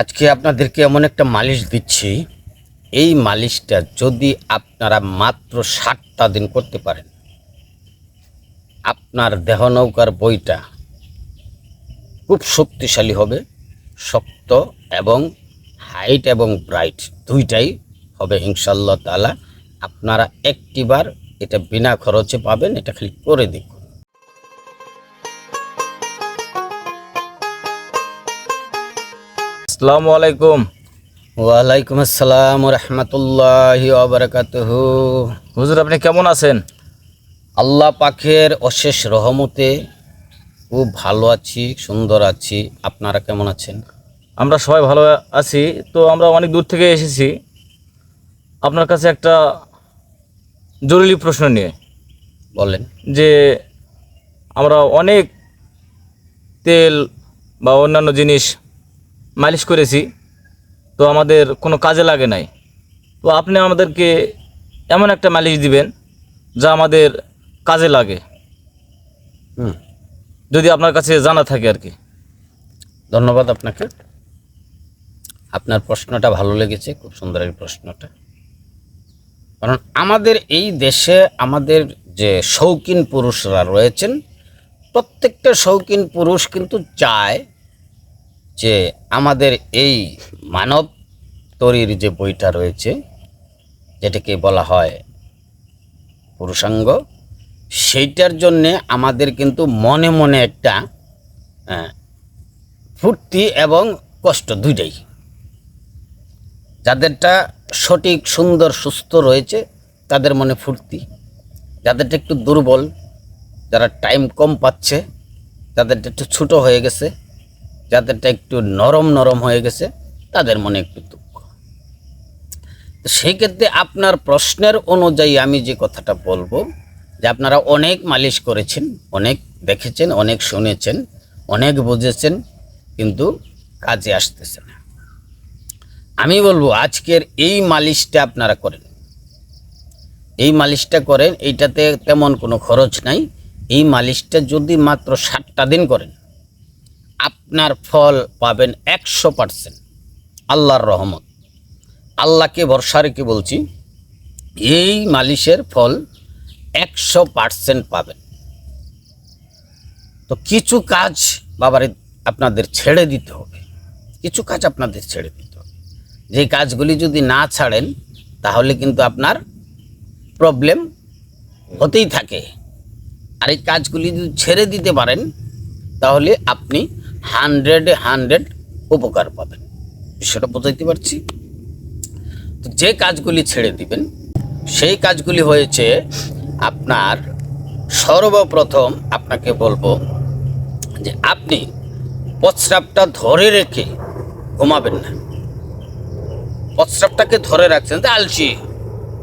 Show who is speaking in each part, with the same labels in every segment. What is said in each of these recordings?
Speaker 1: আজকে আপনাদেরকে এমন একটা মালিশ দিচ্ছি। এই মালিশটা যদি আপনারা মাত্র ষাটটা দিন করতে পারেন, আপনার দেহ নৌকার বইটা খুব শক্তিশালী হবে, শক্ত এবং হাইট এবং ব্রাইট দুইটাই হবে ইনশাল্লাহ তালা আপনারা একটিবার এটা বিনা খরচে পাবেন, এটা খালি করে দেখুন।
Speaker 2: আসসালামু আলাইকুম।
Speaker 1: ওয়ালাইকুম আসসালাম রহমতুল্লাহ ওবরাকাতুহ।
Speaker 2: হুজুর আপনি কেমন আছেন?
Speaker 1: আল্লাহ পাখের অশেষ রহমতে খুব ভালো আছি সুন্দর আছি। আপনারা কেমন আছেন?
Speaker 2: আমরা সবাই ভালো আছি। তো আমরা অনেক দূর থেকে এসেছি আপনার কাছে একটা জরুরি প্রশ্ন নিয়ে।
Speaker 1: বলেন।
Speaker 2: যে আমরা অনেক তেল বা অন্যান্য জিনিস মালিশ করেছি তো আমাদের কোনো কাজে লাগে নাই। তো আপনি আমাদেরকে এমন একটা মালিশ দিবেন যা আমাদের কাজে লাগে।
Speaker 1: হুম।
Speaker 2: যদি আপনার কাছে জানা থাকে আর কি।
Speaker 1: ধন্যবাদ আপনাকে। আপনার প্রশ্নটা ভালো লেগেছে খুব সুন্দর এই প্রশ্নটা। কারণ আমাদের এই দেশে আমাদের যে শৌখিন পুরুষরা রয়েছেন প্রত্যেকটা শৌখিন পুরুষ কিন্তু চায় যে আমাদের এই মানব তরির যে বইটা রয়েছে, যেটাকে বলা হয় পুরুষাঙ্গ, সেইটার জন্যে আমাদের কিন্তু মনে মনে একটা ফুর্তি এবং কষ্ট দুইটাই। যাদেরটা সঠিক, সুন্দর, সুস্থ রয়েছে, তাদের মনে ফুর্তি। যাদেরটা একটু দুর্বল, যারা টাইম কম পাচ্ছে যাদেরটা একটু ছোটো হয়ে গেছে যাদেরটা একটু নরম নরম হয়ে গেছে, তাদের মনে একটু দুঃখ। তো সেই ক্ষেত্রে আপনার প্রশ্নের অনুযায়ী আমি যে কথাটা বলব, যে আপনারা অনেক মালিশ করেছেন, অনেক দেখেছেন, অনেক শুনেছেন, অনেক বুঝেছেন, কিন্তু কাজে আসতেছে না। আমি বলব, আজকের এই মালিশটা আপনারা করেন। এই মালিশটা করেন, এইটাতে তেমন কোনো খরচ নাই। এই মালিশটা যদি মাত্র ষাটটা দিন করেন আপনার ফল পাবেন একশো পার্সেন্ট। আল্লাহর রহমত। আল্লাহকে ভরসা রেখে বলছি, এই মালিশের ফল একশো পার্সেন্ট পাবেন। তো কিছু কাজ বাবারে আপনাদের ছেড়ে দিতে হবে। কিছু কাজ আপনাদের ছেড়ে দিতে হবে। যে কাজগুলি যদি না ছাড়েন, তাহলে কিন্তু আপনার প্রবলেম হতেই থাকে। আর এই কাজগুলি যদি ছেড়ে দিতে পারেন, তাহলে আপনি হান্ড্রেডে, হান্ড্রেড উপকার পাবেন। সেটা বোঝাইতে পারছি? তো যে কাজগুলি ছেড়ে দিবেন, সেই কাজগুলি হয়েছে আপনার সর্বপ্রথম আপনাকে বলব যে আপনি প্রস্রাবটা ধরে রেখে ঘুমাবেন না। প্রস্রাবটাকে ধরে রাখছেন যে আলসি,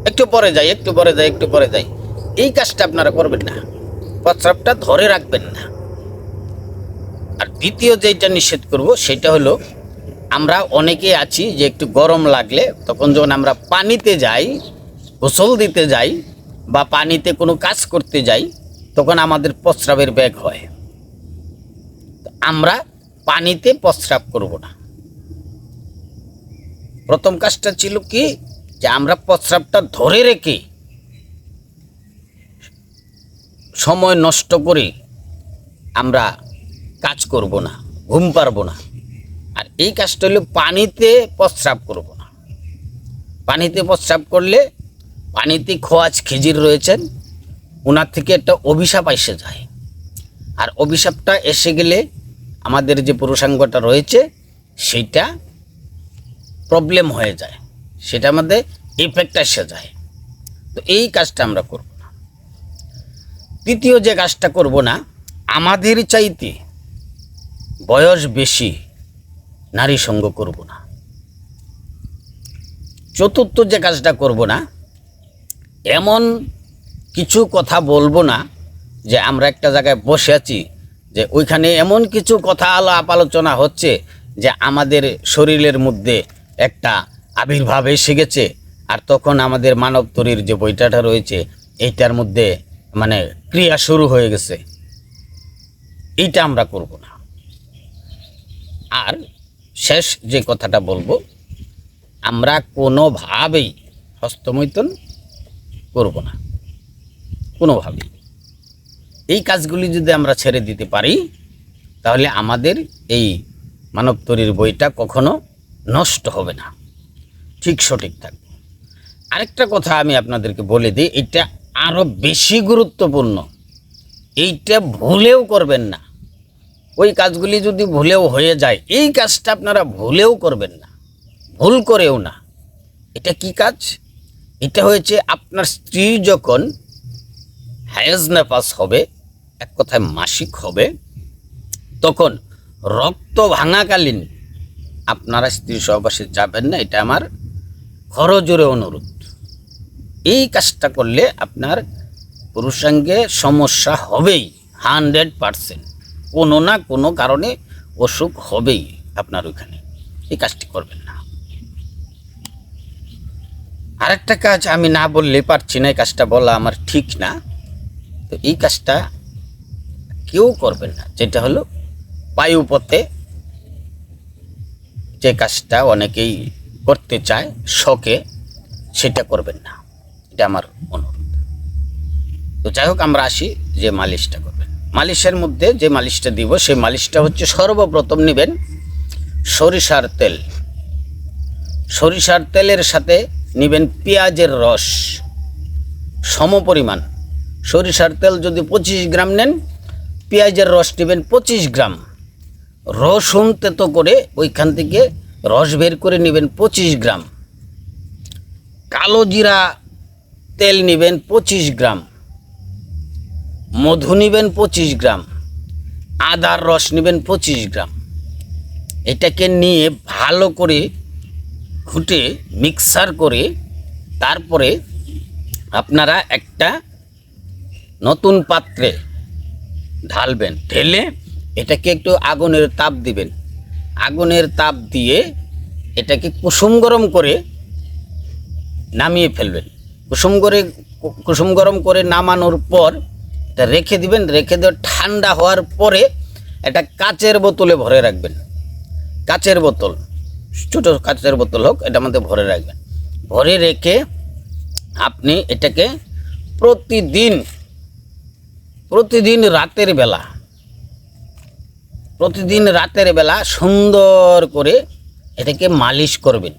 Speaker 1: একটু পরে যাই, একটু পরে যাই, একটু পরে যাই। এই কাজটা আপনারা করবেন না। প্রস্রাবটা ধরে রাখবেন না। আর দ্বিতীয় যেটা নিষেধ করব, সেটা হলো আমরা অনেকে আছি যে একটু গরম লাগলে তখন যখন আমরা পানিতে যাই, গোসল দিতে যাই বা পানিতে কোনো কাজ করতে যাই, তখন আমাদের প্রস্রাবের ব্যাগ হয়। আমরা পানিতে প্রস্রাব করব না। প্রথম কাজটা ছিল কি? যে আমরা প্রস্রাবটা ধরে রেখে সময় নষ্ট করে আমরা কাজ করব না, ঘুম পারব না। আর এই কাজটা হলো পানিতে প্রস্রাব করব না। পানিতে প্রস্রাব করলে পানিতে খোয়াজ খিজির রয়েছেন ওনার থেকে একটা অভিশাপ এসে যায়। আর অভিশাপটা এসে গেলে আমাদের যে পুরুষাঙ্গটা রয়েছে, সেইটা প্রবলেম হয়ে যায়। সেটা আমাদের ইফেক্ট এসে যায়। তো এই কাজটা আমরা করব না। তৃতীয় যে কাজটা করব না, আমাদের চাইতে বয়স বেশি, নারী সঙ্গ করব না। চতুর্থ যে কাজটা করব না, এমন কিছু কথা বলব না যে আমরা একটা জায়গায় বসে আছি, যে ওইখানে এমন কিছু কথা আলাপ আলোচনা হচ্ছে যে আমাদের শরীরের মধ্যে একটা আবির্ভাব এসে গেছে, আর তখন আমাদের মানব তরীর যে বইটাটা রয়েছে, এইটার মধ্যে মানে ক্রিয়া শুরু হয়ে গেছে। এইটা আমরা করব না। আর শেষ যে কথাটা বলব, আমরা কোনোভাবেই হস্তমৈথুন করব না। কোনোভাবেই। এই কাজগুলি যদি আমরা ছেড়ে দিতে পারি, তাহলে আমাদের এই মানব তরীর বইটা কখনো নষ্ট হবে না। ঠিক সঠিক থাকবে। আরেকটা কথা আমি আপনাদেরকে বলে দিই, এটা আরও বেশি গুরুত্বপূর্ণ। এইটা ভুলেও করবেন না। ওই কাজগুলি যদি ভুলেও হয়ে যায়, এই কাজটা আপনারা ভুলেও করবেন না। ভুল করেও না। এটা কি কাজ? এটা হয়েছে আপনার স্ত্রী যখন হায়াজ নাফাস হবে, এক কথায় মাসিক হবে, তখন রক্ত ভাঙাকালীন আপনারা স্ত্রী সহবাসে যাবেন না, এটা আমার খরজোরে অনুরোধ। এই কাজটা করলে আপনার পুরুষাঙ্গে সমস্যা হবেই, হান্ড্রেড পারসেন্ট। কোনো না কোনো কারণে অসুখ হবেই আপনার ওইখানে এই কাজটি করবেন না। আরেকটা কাজ আমি না বললে পারছি না, এই কাজটা বলা আমার ঠিক না। তো এই কাজটা কেউ করবেন না, যেটা হলো বায়ুপথে যে কাজটা অনেকেই করতে চায়, শখে সেটা করবেন না। এটা আমার অনুরোধ। তো যাই হোক, আমরা আসি যে মালিশটা করবেন। মালিশের মধ্যে যে মালিশটা দিব, সেই মালিশটা হচ্ছে সর্বপ্রথম নেবেন সরিষার তেল। সরিষার তেলের সাথে নেবেন পেঁয়াজের রস সমপরিমাণ সরিষার তেল যদি পঁচিশ গ্রাম নেন, পেঁয়াজের রস নেবেন পঁচিশ গ্রাম। রসুন তেতো করে ওইখান থেকে রস বের করে নেবেন পঁচিশ গ্রাম। কালো জিরা তেল নেবেন পঁচিশ গ্রাম। মধু নেবেন পঁচিশ গ্রাম, আদার রস নেবেন পঁচিশ গ্রাম। এটাকে নিয়ে ভালো করে ঘুটে মিক্সার করে তারপরে আপনারা একটা নতুন পাত্রে ঢালবেন, ঢেলে এটাকে একটু আগুনের তাপ দিবেন। আগুনের তাপ দিয়ে এটাকে কুসুম গরম করে নামিয়ে ফেলবেন। কুসুম করে, কুসুম গরম করে নামানোর পর এটা রেখে দিবেন, রেখে দিয়ে ঠান্ডা হওয়ার পরে এটা কাচের বোতলে ভরে রাখবেন। কাচের বোতল, ছোটো কাচের বোতল হোক এটা মধ্যে ভরে রাখবেন। ভরে রেখে আপনি এটাকে প্রতিদিন প্রতিদিন রাতের বেলা, প্রতিদিন রাতের বেলা সুন্দর করে এটাকে মালিশ করবেন।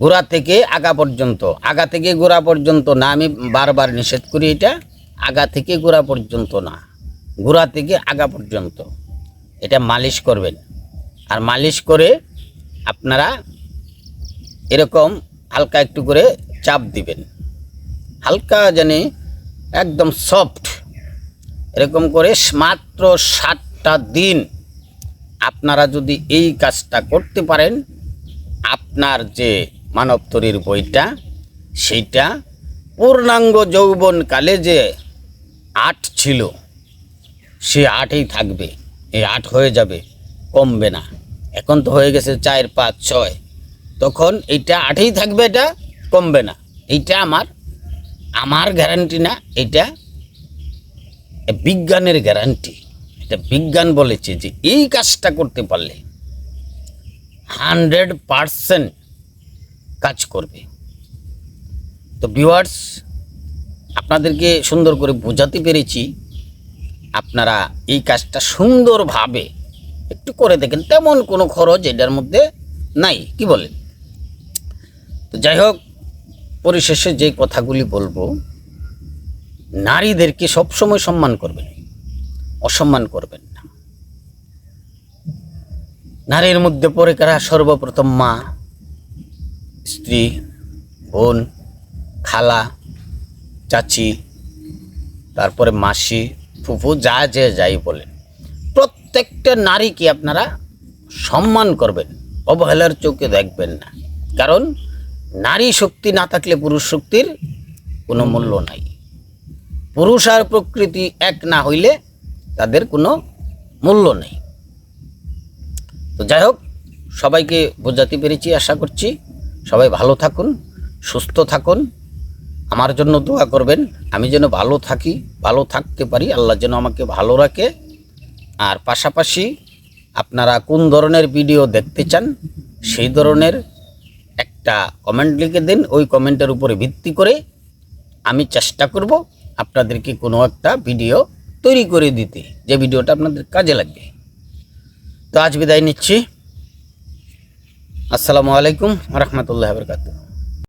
Speaker 1: গোড়া থেকে আগা পর্যন্ত, আগা থেকে গোড়া পর্যন্ত না, আমি বারবার নিষেধ করি এটা। আগা থেকে গোড়া পর্যন্ত না। গোড়া থেকে আগা পর্যন্ত। এটা মালিশ করবেন। আর মালিশ করে আপনারা এরকম হালকা একটু করে চাপ দিবেন। হালকা জানি একদম সফট। এরকম করে মাত্র সাতটা দিন আপনারা যদি এই কাজটা করতে পারেন, আপনার যে মানবতরীর বইটা, সেইটা পূর্ণাঙ্গ যৌবনকালে যে আট ছিল। সে আটই থাকবে। এই আট হয়ে যাবে, কমবে না। এখন তো হয়ে গেছে চার, পাঁচ, ছয়। তখন এইটা আটই থাকবে, এটা কমবে না। এইটা আমার আমার গ্যারান্টি না এটা বিজ্ঞানের গ্যারান্টি এটা বিজ্ঞান বলেছে যে এই কাজটা করতে পারলে হান্ড্রেড পারসেন্ট কাজ করবে। তো ভিউয়ার্স আপনাদেরকে সুন্দর করে বোঝাতে পেরেছি। আপনারা এই কাজটা সুন্দরভাবে একটু করে দেখেন, তেমন কোনো খরচ এটার মধ্যে নাই, কি বলেন? তো যাই হোক, পরিশেষে যে কথাগুলি বলব, নারীদেরকে সবসময় সম্মান করবেন, অসম্মান করবেন না। নারীর মধ্যে পরে কারা? সর্বপ্রথম মা, স্ত্রী, বোন, খালা চাচি, তারপরে মাসি, ফুফু, যা যে যাই বলেন। প্রত্যেকটা নারীকে আপনারা সম্মান করবেন, অবহেলার চোখে দেখবেন না। কারণ নারী শক্তি না থাকলে পুরুষ শক্তির কোনো মূল্য নাই। পুরুষ আর প্রকৃতি এক না হইলে তাদের কোনো মূল্য নেই। তো যাই হোক, সবাইকে বোঝাতে পেরেছি, আশা করছি। সবাই ভালো থাকুন, সুস্থ থাকুন। আমার জন্য দোয়া করবেন, আমি যেন ভালো থাকি, ভালো থাকতে পারি, আল্লাহ যেন আমাকে ভালো রাখে। আর পাশাপাশি আপনারা কোন ধরনের ভিডিও দেখতে চান, সেই ধরনের একটা কমেন্ট লিখে দিন, ওই কমেন্টের উপরে ভিত্তি করে আমি চেষ্টা করব আপনাদেরকে কোনো একটা ভিডিও তৈরি করে দিতে, যে ভিডিওটা আপনাদের কাজে লাগবে। তো আজ বিদায় নিচ্ছি। আসসালামু আলাইকুম রহমতুল্লাহ বরকাতুহ।